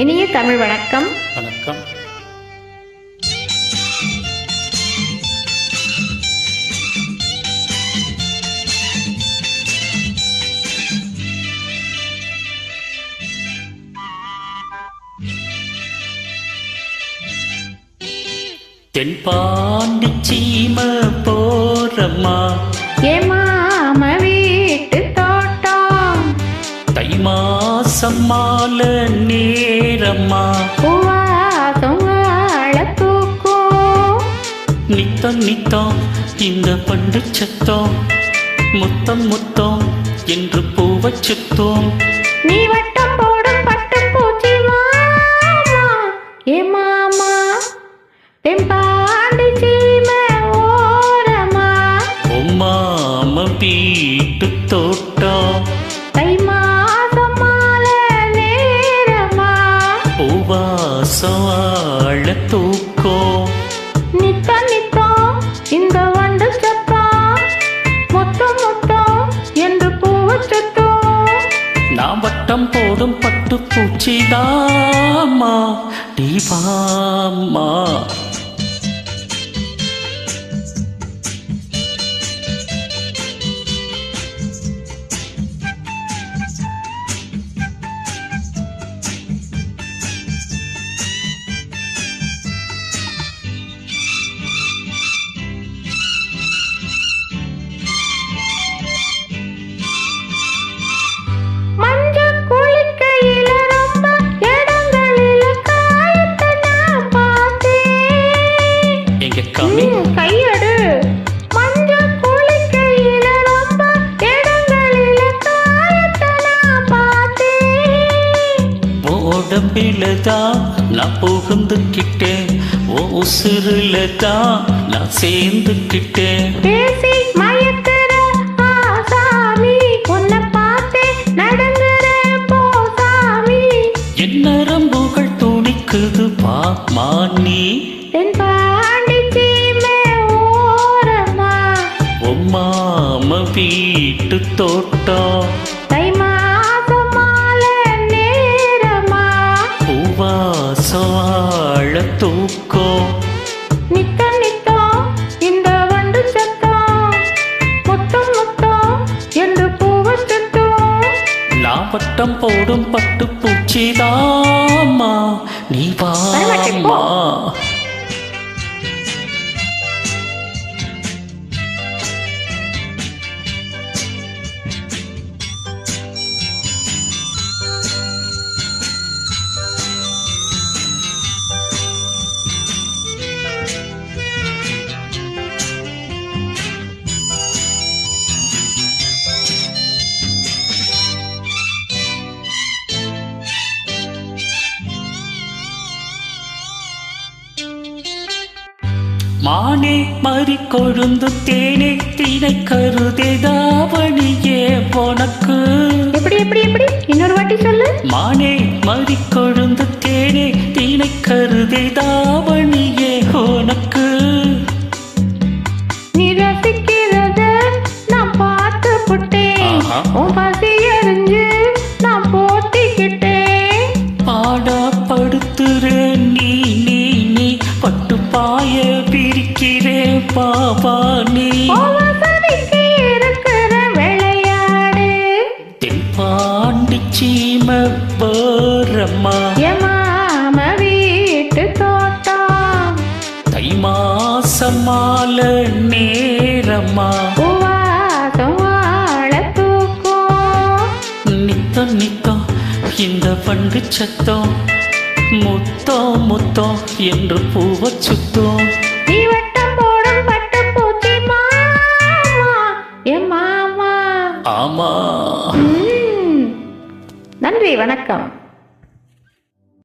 இனிய தமிழ் வணக்கம். வணக்கம். தென்பாண்டி சீம போறம்மா. மாசம் மால நேரம்மா பூவாசம் வாழ தூக்கும் நித்தம் நித்தம் இந்த பண்டு சத்தம். முத்தம் முத்தம் என்று பூவச் நீ வட்டம் தூக்கம் நித்தம் நித்தம் இந்த வண்டு சத்தம் மொத்தம் மொத்தம் என்று பூவை சத்தம் நான் வட்டம் போடும் பட்டு பூச்சிதாமா தீபாமா கம்மி ம், கையெடு. மஞ்ச குளிக்கையில ரொம்ப இடங்களில காயத்தை நான் பார்த்தேன். உடம்பில தான் நான் புகுந்துக்கிட்டேன் ஓ உசுருல தான் நான் சேர்ந்துக்கிட்டேன் பேசி மயக்குற ஆசாமி, உன்னை பார்த்தே நடுங்குற போசாமி. என் நரம்புகள் துடிக்குது பாமா நீ தென்பாண்டி உம்மாம வீட்டு தோட்டம் தை மாசம் மாலை நேரமா? பூவாசம் ஆழ தூக்கம் நித்தம் நித்தம் இந்த வண்டு சத்தம் முத்தம் முத்தம் என்று பூவை சத்தம் நான் வட்டம் போடும் பட்டு பூச்சிதாமா நீ. வாமா மானே மறி கொழுந்து தேனே தினை கருதே தாவணியே உனக்கு எப்படி எப்படி எப்படி? இன்னொரு வாட்டி சொல்லு. மானே மறி கொழுந்து தேனே தினை கருதே தாவணியே உனக்கு நீ ரசிக்கிறத நான் பார்த்து புட்டேன். பிரிக்கிறேன் பாபா நீ விளையாடு. தென்பாண்டி சீம போரம்மா எமாம வீட்டு தோட்டம். தை மாசம் மால நேரம்மா நித்தம் நித்தம் இந்த பண்டு சத்தம். முத்தம் முத்தம் என்று பூவ சுத்தம். அம்மா நன்றி வணக்கம்.